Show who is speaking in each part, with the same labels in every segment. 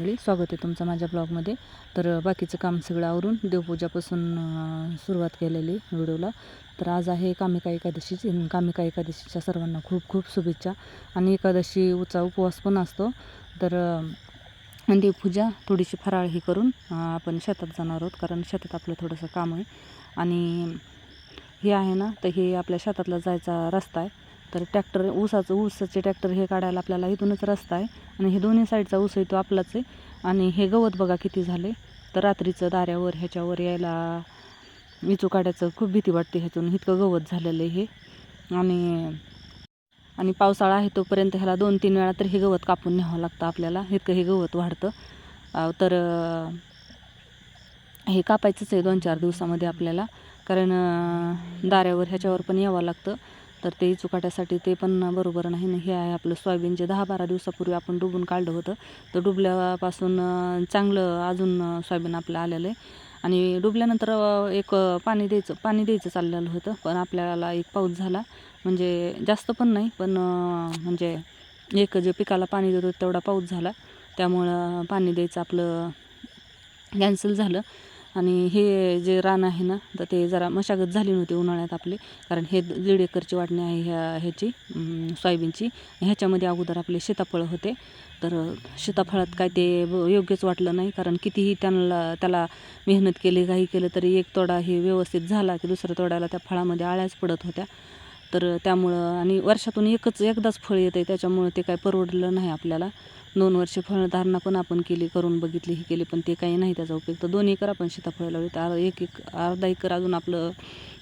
Speaker 1: स्वागत आहे तुमचं माझ्या ब्लॉगमध्ये. तर बाकीचं काम सगळं आवरून देवपूजापासून सुरुवात केलेली व्हिडिओला. तर आज आहे कामिका एकादशीची कामिका एकादशीच्या सर्वांना खूप खूप शुभेच्छा. आणि एकादशी उचा उपवास पण असतो. तर देवपूजा थोडीशी फराळ ही करून आपण शेतात जाणार आहोत. कारण शेतात आपलं थोडंसं काम आहे. आणि हे आहे ना तर हे आपल्या शेतातला जायचा रस्ता आहे. तर ट्रॅक्टर ऊसाचं ऊसाचे ट्रॅक्टर हे काढायला आपल्याला इथूनच रस्ता आहे. आणि हे दोन्ही साईडचा ऊस आहे तो आपलाच आहे. आणि हे गवत बघा किती झाले तर रात्रीचं दाऱ्यावर ह्याच्यावर यायला विचू काढायचं खूप भीती वाटते ह्यातून. इतकं गवत झालेलं आहे हे. आणि आणि पावसाळा आहे तोपर्यंत ह्याला दोन तीन वेळा तर हे गवत कापून न्यावं लागतं आपल्याला. इतकं हे गवत वाढतं. तर हे कापायचंच आहे दोन चार दिवसामध्ये आपल्याला. कारण दाऱ्यावर ह्याच्यावर पण यावं लागतं. तर ते चुकाट्यासाठी ते पण बरोबर नाही. ना हे आहे आपलं सोयाबीन जे दहा बारा दिवसापूर्वी आपण डुबून काढलं होतं. तर डुबल्यापासून चांगलं अजून सोयाबीन आपलं आलेलं आहे. आणि डुबल्यानंतर एक पाणी द्यायचं पाणी द्यायचं चाललेलं होतं. पण आपल्याला एक पाऊस झाला. म्हणजे जास्त पण नाही पण म्हणजे एक जे पिकाला पाणी देतो तेवढा पाऊस झाला. त्यामुळं पाणी द्यायचं आपलं कॅन्सल झालं. आणि हे जे रान आहे ना तर ते जरा मशागत झाली नव्हती उन्हाळ्यात आपली. कारण हे दीड एकरची वाटणी आहे ह्या ह्याची सोयाबीनची. ह्याच्यामध्ये अगोदर आपले सीताफळ होते. तर सीताफळात काय ते योग्यच वाटलं नाही कारण कितीही त्यांना त्याला मेहनत केली काही केलं तरी एक तोडा हे व्यवस्थित झाला की दुसऱ्या तोड्याला त्या फळामध्ये आळ्याच पडत होत्या. तर त्यामुळं आणि वर्षातून एकच एकदाच फळ येते त्याच्यामुळं ते काय परवडलं नाही आपल्याला. दोन वर्ष फळधारणा पण आपण केली करून बघितली ही केली पण ते काही नाही त्याचा उपयोग. तर दोन एकर आपण सीताफळ लावली तर एक एक अर्धा एकर अजून आपलं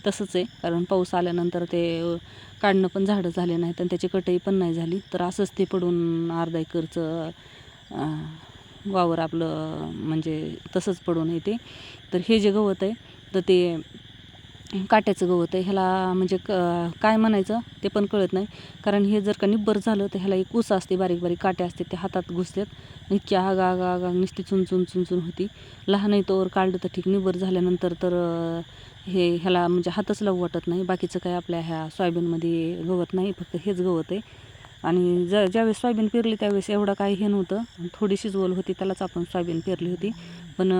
Speaker 1: तसंच आहे. कारण पाऊस आल्यानंतर ते काढणं पण झाडं झाले नाहीत आणि त्याची कटई पण नाही झाली. तर असंच ते पडून अर्धा एकरचं वावर आपलं म्हणजे तसंच पडून येते. तर हे जे गवत आहे तर ते काट्याचं गवत आहे ह्याला म्हणजे क काय म्हणायचं ते पण कळत नाही. कारण हे जर का निब्बर झालं तर ह्याला एक ऊस असते बारीक बारीक काट्या असते ते हातात घुसतात. इतकी आग आग आग आग नुसती चुनचुन चुनचुन होती. लहान आहे तोवर काढलं तर ठीक निब्बर झाल्यानंतर तर हे ह्याला म्हणजे हातच लावू वाटत नाही. बाकीचं काय आपल्या ह्या सोयाबीनमध्ये गवत नाही फक्त हेच गवत आहे. आणि ज ज्यावेळेस सोयाबीन पेरली त्यावेळेस एवढं काही हे नव्हतं. थोडीशीच ओल होती त्यालाच आपण सोयाबीन पेरली होती. पण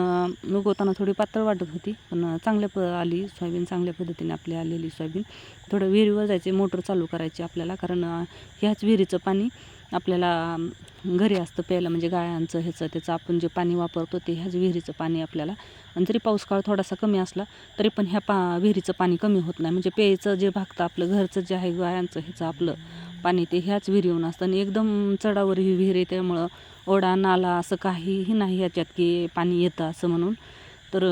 Speaker 1: उगवताना थोडी पातळ वाटत होती. पण चांगल्या प आली सोयाबीन चांगल्या पद्धतीने आपली आलेली सोयाबीन. थोडं विहिरीवर जायचे मोटर चालू करायची आपल्याला. कारण ह्याच विहिरीचं पाणी आपल्याला घरी असतं प्यायला. म्हणजे गायांचं ह्याचं त्याचं आपण जे पाणी वापरतो ते ह्याच विहिरीचं पाणी आपल्याला. आणि जरी पाऊस काळ थोडासा कमी असला तरी पण ह्या पा विहिरीचं पाणी कमी होत नाही. म्हणजे प्यायचं जे भागतं आपलं घरचं जे आहे गायांचं ह्याचं आपलं. पाणी ते ह्याच विहिरीहून असतं. आणि एकदम चढावर ही विहीर आहे त्यामुळं ओढा नाला असं काहीही नाही ह्याच्यात की पाणी येतं असं म्हणून. तर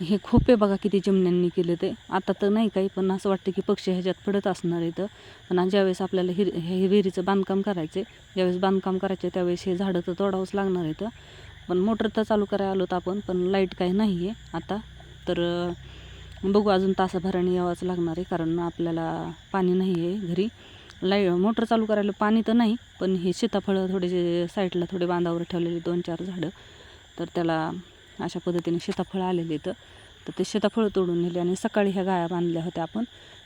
Speaker 1: हे खोपे बघा किती चिमण्यांनी केले ते. आता तर नाही काही पण असं वाटतं की पक्षी ह्याच्यात पडत असणार इथं पण आणि ज्यावेळेस आपल्याला हिर हे विहिरीचं बांधकाम करायचं आहे ज्यावेळेस बांधकाम करायचे त्यावेळेस हे झाडं तर तोडावंच लागणार इथं पण मोटर तर चालू करायला आलो तर आपण पण लाइट काही नाही आहे आता. तर बघू अजून तासाभराने यावंच लागणार आहे कारण आपल्याला पाणी नाही आहे घरी. लाई मोटर चालू करायला पाणी तर नाही पण हे सीताफळं थोडेसे साईडला थोडे बांधावर ठेवलेले दोन चार झाडं तर त्याला अशा पद्धतीने सीताफळं आलेले तर तर ते सीताफळं तोडून नेले आणि सकाळी ह्या गाया बांधल्या होत्या आपण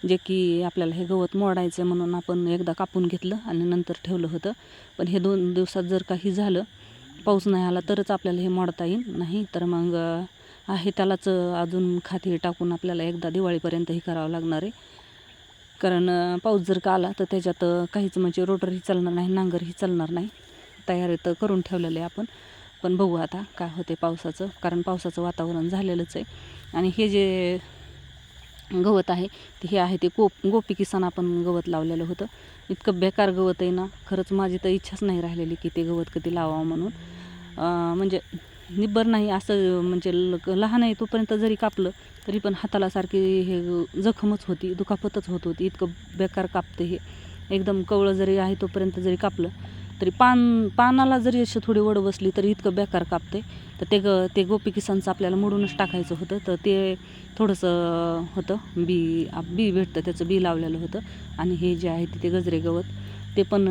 Speaker 1: जे की आपल्याला हे गवत मोडायचं म्हणून आपण एकदा कापून घेतलं आणि नंतर ठेवलं होतं. पण हे दोन दिवसात जर काही झालं पाऊस नाही आला तरच आपल्याला हे मोडता येईल नाही तर मग आहे त्यालाच अजून खाती टाकून आपल्याला एकदा दिवाळीपर्यंतही करावं लागणार आहे. कारण पाऊस जर का आला तर त्याच्यात काहीच म्हणजे रोटरही चालणार नाही नांगरही चालणार नाही. तयारी तर करून ठेवलेलं आहे आपण. पण बघू आता काय होते पावसाचं कारण पावसाचं वातावरण झालेलंच आहे. आणि हे जे गवत आहे ते हे आहे ते गोप गोपी किसान आपण गवत लावलेलं होतं. इतकं बेकार गवत आहे ना खरंच माझी तर इच्छाच नाही राहिलेली की ते गवत कधी लावावं म्हणून. म्हणजे निब्बर नाही असं म्हणजे ल- लहान आहे तोपर्यंत जरी कापलं तरी पण हाताला सारखी हे जखमच होती दुखापतच होत होती. इतकं बेकार कापतं हे. एकदम कवळं जरी आहे तोपर्यंत जरी कापलं तरी पान पानाला जरी अशी थोडी वड बसली तरी इतकं बेकार कापते तर ते ग ते गोपी किसानचं आपल्याला मोडूनच टाकायचं होतं. तर ते थोडंसं होतं बी बी भेटतं त्याचं बी लावलेलं होतं. आणि हे जे आहे ते गजरे गवत ते पण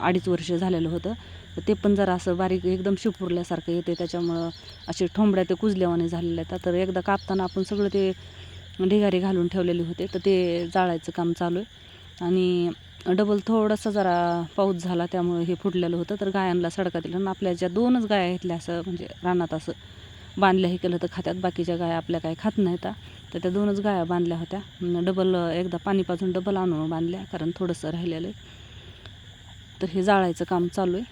Speaker 1: अडीच वर्ष झालेलं होतं. ते पण जरा असं बारीक एकदम शिपुरल्यासारखं येते. त्याच्यामुळं असे ठोंबड्या ते कुजल्यावाने झालेल्या आहेत. तर एकदा कापताना आपण सगळं ते ढिगारे घालून ठेवलेले होते. तर ते जाळायचं काम चालू आहे. आणि डबल थोडासा जरा पाऊस झाला त्यामुळे हे फुटलेलं होतं. तर गायांना सडका दिलं. आणि आपल्या ज्या दोनच गाया घेतल्या असं म्हणजे रानात असं बांधल्या हे केलं तर खात्यात. बाकीच्या गाया आपल्या काय खात नाहीत तर त्या दोनच गाया बांधल्या होत्या. डबल एकदा पाणी पाजून डबल आणून बांधल्या कारण थोडंसं राहिलेलं आहे. तर हे जाळायचं काम चालू आहे.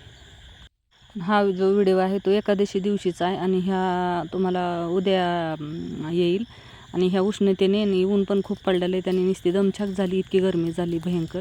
Speaker 1: हा जो व्हिडिओ आहे तो एकादशी दिवशीचा आहे आणि ह्या तुम्हाला उद्या येईल. आणि ह्या उष्णतेने आणि ऊन पण खूप पडलेलं आहे त्याने नुसती दमछाक झाली इतकी गरमी झाली भयंकर.